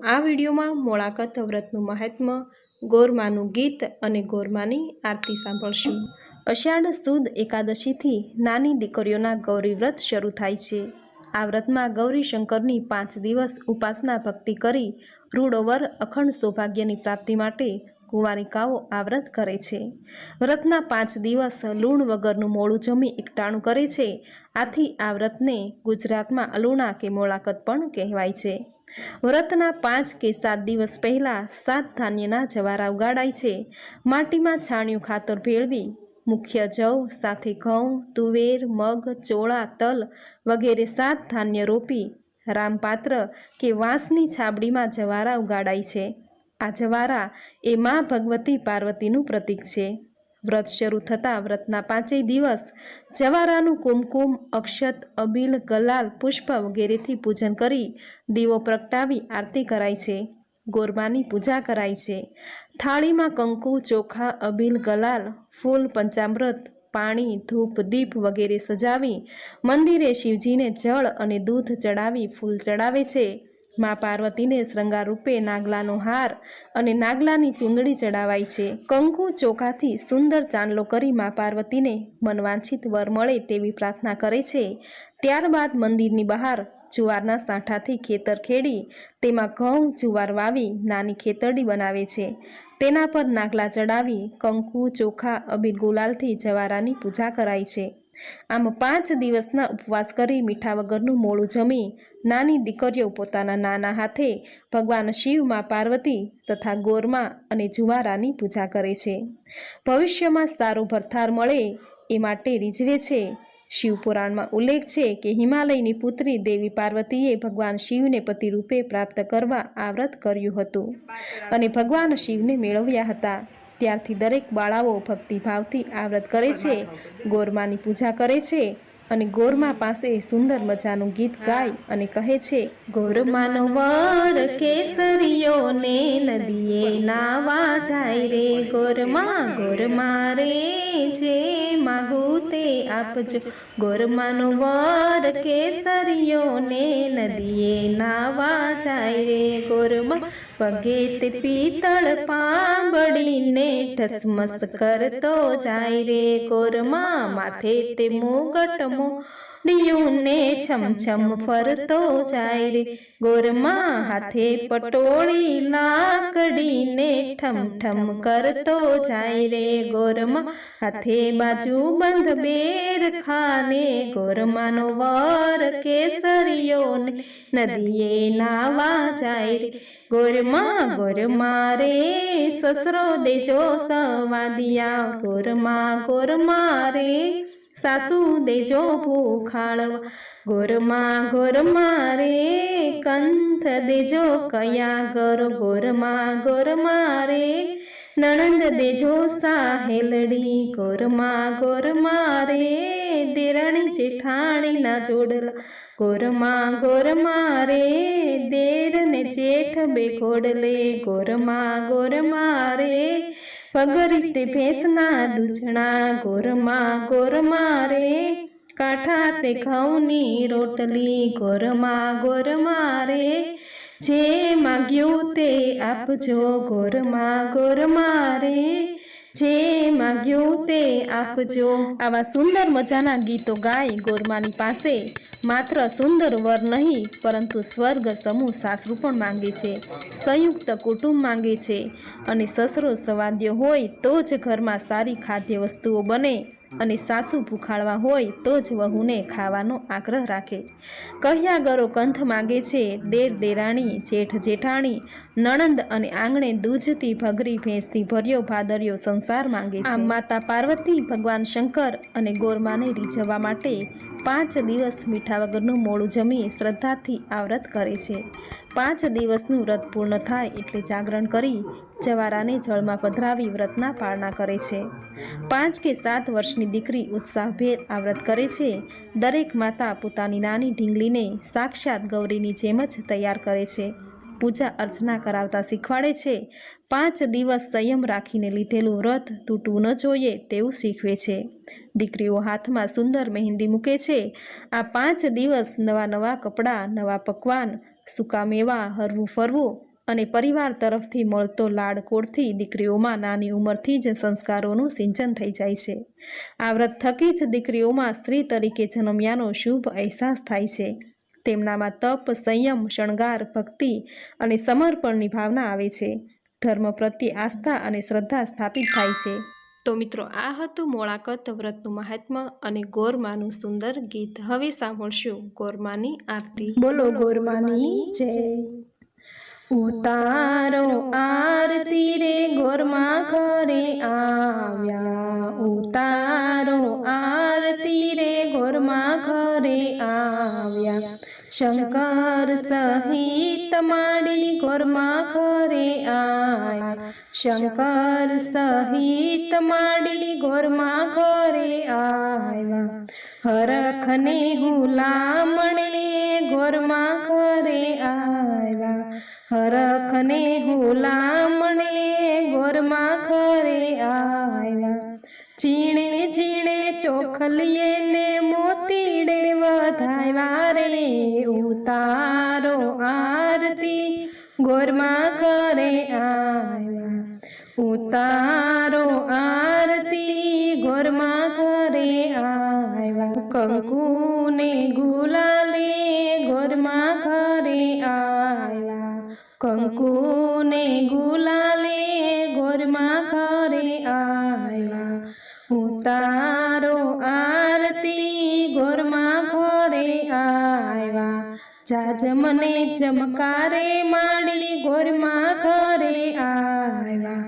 આ વિડીયોમાં મોળાકત વ્રતનું મહાત્મ, ગોરમાનું ગીત અને ગોરમાની આરતી સાંભળશું. અષાઢ સુદ એકાદશીથી નાની દીકરીઓના ગૌરી વ્રત શરૂ થાય છે. આ વ્રતમાં ગૌરી શંકરની પાંચ દિવસ ઉપાસના ભક્તિ કરી રૂડોવર અખંડ સૌભાગ્યની પ્રાપ્તિ માટે કુંવારિકાઓ આ વ્રત કરે છે. વ્રતના પાંચ દિવસ લૂણ વગરનું મોડું જમી એકટાણું કરે છે. આથી આ વ્રતને ગુજરાતમાં અલુણા કે મોળાકત પણ કહેવાય છે. વ્રતના પાંચ કે સાત દિવસ પહેલાં સાત ધાન્યના જવારા ઉગાડાય છે. માટીમાં છાણિયું ખાતર ભેળવી, મુખ્ય જવ સાથે ઘઉં, તુવેર, મગ, ચોળા, તલ વગેરે સાત ધાન્ય રોપી, રામપાત્ર કે વાંસની છાબડીમાં જવારા ઉગાડાય છે. આ જવારા એ મા ભગવતી પાર્વતીનું પ્રતીક છે. વ્રત શરૂ થતાં વ્રતના પાંચેય દિવસ જવારાનું કુમકુમ, અક્ષત, અબીલ, ગલાલ, પુષ્પ વગેરેથી પૂજન કરી દીવો પ્રગટાવી આરતી કરાય છે. ગોરબાની પૂજા કરાય છે. થાળીમાં કંકુ, ચોખા, અબીલ, ગલાલ, ફૂલ, પંચામૃત, પાણી, ધૂપ, દીપ વગેરે સજાવી મંદિરે શિવજીને જળ અને દૂધ ચડાવી ફૂલ ચડાવે છે. મા પાર્વતીને શૃંગાર રૂપે નાગલાનો હાર અને નાગલાની ચૂંદડી ચડાવાય છે. કંકુ ચોખાથી સુંદર ચાંદલો કરી મા પાર્વતીને મનવાંછિત વર મળે તેવી પ્રાર્થના કરે છે. ત્યારબાદ મંદિરની બહાર જુવારના સાંઠાથી ખેતર ખેડી તેમાં ઘઉં, જુવાર વાવી નાની ખેતરડી બનાવે છે. તેના પર નાગલા ચડાવી કંકુ ચોખા અબીર ગુલાલથી જવારાની પૂજા કરાય છે. આમ પાંચ દિવસના ઉપવાસ કરી મીઠા વગરનું મોડું જમી નાની દીકરીઓ પોતાના નાના હાથે ભગવાન શિવ મા પાર્વતી તથા ગોરમાં અને જુવારાની પૂજા કરે છે. ભવિષ્યમાં સારો ભરથાર મળે એ માટે રીઝવે છે. શિવપુરાણમાં ઉલ્લેખ છે કે હિમાલયની પુત્રી દેવી પાર્વતીએ ભગવાન શિવને પતિ રૂપે પ્રાપ્ત કરવા આ વ્રત કર્યું હતું અને ભગવાન શિવને મેળવ્યા હતા. ત્યારથી દરેક બાળાઓ ભક્તિભાવથી આ વ્રત કરે છે, ગોરમાની પૂજા કરે છે અને ગોરમા પાસે સુંદર મજાનું ગીત ગાય અને કહે છે ગોરમાનો વર કેસરીયો ને નદીએ નાવા જાય રે, ગોરમા ગોરમા રે જે માગું તે આપજો. ગોરમાનો વર કેસરીયો ને નદીએ નાવા જાય રે, ગોરમા પગે તે પિત્તળ પાંબડીને ઠસમસ કરતો જાય રે ગોરમા. માથે તે મુગટ મોડિયુંને છમ છમછમ ફરતો જાય રે. ગોરમા હાથે પટોળી લાકડીને ઠમ ઠમ કરતો જાય રે. ગોરમા હાથે બાજુ બંધ બેર ખાને ગોરમાનો વર કેસરીયો ને નદીએ નાવા જાય રે. ગોરમા ગોરમા રે સસરો દેજો સવાદિયા. ગોરમા ગોરમા રે સાસુ દેજો ભૂખાળવા, ગોરમાં ગોરમાં રે કંથ દેજો કયા ગર ગોરમાં ગોરમાં રે નણંદ દેજો સાહેલડી, ગોરમાં ગોરમાં રે, દેરાણી જેઠાણીના જોડલા, ગોરમાં ગોરમાં રે દેર ને જેઠ બે ગોડલે ગોરમાં ગોરમાં રે પગરી તે ભેંસના દૂધણા ગોરમા ગોરમા રે. કાઠા તે ઘઉંની રોટલી ગોરમા ગોરમા રે. જે માગ્યું તે આપજો ગોરમા ગોરમા રે. જે માગ્યું તે આપજો. આવા સુંદર મજાના ગીતો ગાય ગોરમાની પાસે માત્ર સુંદર વર નહીં, પરંતુ સ્વર્ગ સમૂહ સાસરું પણ માંગે છે. સંયુક્ત કુટુંબ માંગે છે. અને સસરો સવાદ્ય હોય તો જ ઘરમાં સારી ખાદ્ય વસ્તુઓ બને. અને સાસુ ભૂખાળવા હોય તો જ વહુને ખાવાનો આગ્રહ રાખે. કહ્યા ગરો કંથ માગે છે, દેર દેરાણી, જેઠ જેઠાણી, નણંદ અને આંગણે દૂધથી ભગરી ભેંસથી ભર્યો ભાદર્યો સંસાર માંગે છે. માતા પાર્વતી, ભગવાન શંકર અને ગોરમાને રીઝવવા માટે પાંચ દિવસ મીઠા વગરનું મોડું જમી શ્રદ્ધાથી આવ્રત કરે છે. પાંચ દિવસનું વ્રત પૂર્ણ થાય એટલે જાગરણ કરી જવારાને જળમાં પધરાવી વ્રતના પાળના કરે છે. પાંચ કે સાત વર્ષની દીકરી ઉત્સાહભેર આ વ્રત કરે છે. દરેક માતા પોતાની નાની ઢીંગલીને સાક્ષાત ગૌરીની જેમ જ તૈયાર કરે છે. પૂજા અર્ચના કરાવતા શીખવાડે છે. પાંચ દિવસ સંયમ રાખીને લીધેલું વ્રત તૂટવું ન જોઈએ તેવું શીખવે છે. દીકરીઓ હાથમાં સુંદર મહેંદી મૂકે છે. આ પાંચ દિવસ નવા નવા કપડાં, નવા પકવાન, સૂકા મેવા, હરવું ફરવું અને પરિવાર તરફથી મળતો લાડકોડથી દીકરીઓમાં નાની ઉંમરથી જ સંસ્કારોનું સિંચન થઈ જાય છે. આ વ્રત થકી જ દીકરીઓમાં સ્ત્રી તરીકે જન્મ્યાનો શુભ અહેસાસ થાય છે. તેમનામાં તપ, સંયમ, શણગાર, ભક્તિ અને સમર્પણની ભાવના આવે છે. ધર્મ પ્રત્યે આસ્થા અને શ્રદ્ધા સ્થાપિત થાય છે. તો મિત્રો, આ હતું મોળાકત વ્રતનું મહાત્મ્ય અને ગોરમાનું સુંદર ગીત. હવે સાંભળશું ગોરમાની આરતી. બોલો ગોરમાની, જય. ઉતારો આરતી રે ગોરમા ઘરે આવ્યા. ઉતારો આરતી રે ગોરમા ઘરે આવ્યા. શંકર સહિત માડી ગોરમા ઘરે આવ્યા શંકર સહિત માડી ગોરમા ઘરે આવ્યા હરખને હુલામણે હરખને હુલામણે ગોરમા ખરે આવ્યા ચીણે ઝીણે ચોખલીએ ને મોતીડે વધાવ્યા રે ઉતારો આરતી. ગોરમા ખરે આવ્યા ઉતારો આરતી, ગોરમા ખરે આવ્યા કંકુને ગુલાલી ગુલાલે આવ્યા કંકુ ને ગુલાલે ગોરમા ઘરે આવ્યા ઉતારો આરતી ગોરમા ઘરે આવ્યા જાજ મને ચમકારે માડી ગોરમા ઘરે આવ્યા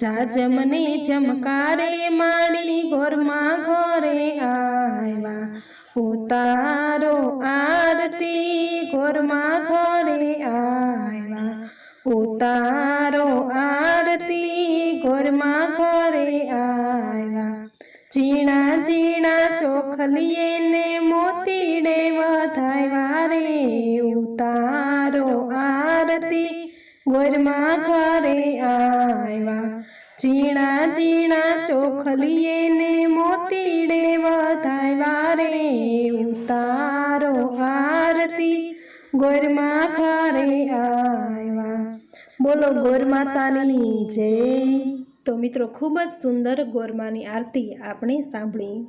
જાજ મને ચમકારે માડી ગોરમા ઘરે આવ્યા ઉતારો આરતી ગોરમા ઘરે આવ્યા. ઉતારો આરતી ગોરમા ઘરે આવ્યા. ઝીણા ઝીણા ચોખલીએ ને મોતીડે વધાવ્યા રે. ઉતારો આરતી ગોરમા ઘરે આવ્યા. ઝીણા ઝીણા ચોખલીએ ને મોતીડે વધાવ્યા રે ઉતારો આરતી. ગોરમા ઘરે આવ્યા. બોલો ગોરમાતાની જય. તો મિત્રો ખૂબ જ સુંદર ગોરમાની આરતી આપણે સાંભળી.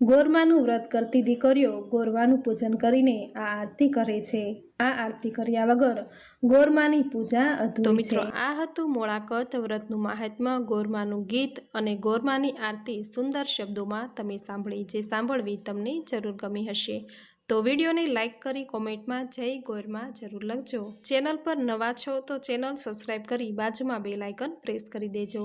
ગોરમાનું વ્રત કરતી દીકરીઓ ગોરવાનું પૂજન કરીને આ આરતી કરે છે. આ આરતી કર્યા વગર ગોરમાની પૂજા અધૂરી મિત્રો આ હતું મોળાકત વ્રતનું મહાત્મ્ય ગોરમાનું ગીત અને ગોરમાની આરતી સુંદર શબ્દોમાં તમે સાંભળી જે સાંભળવી તમને જરૂર ગમી હશે. તો વિડીયોને લાઇક કરી કોમેન્ટમાં જય ગોરમાં જરૂર લખજો. ચેનલ પર નવા છો તો ચેનલ સબસ્ક્રાઈબ કરી બાજુમાં બે લાઇકન પ્રેસ કરી દેજો.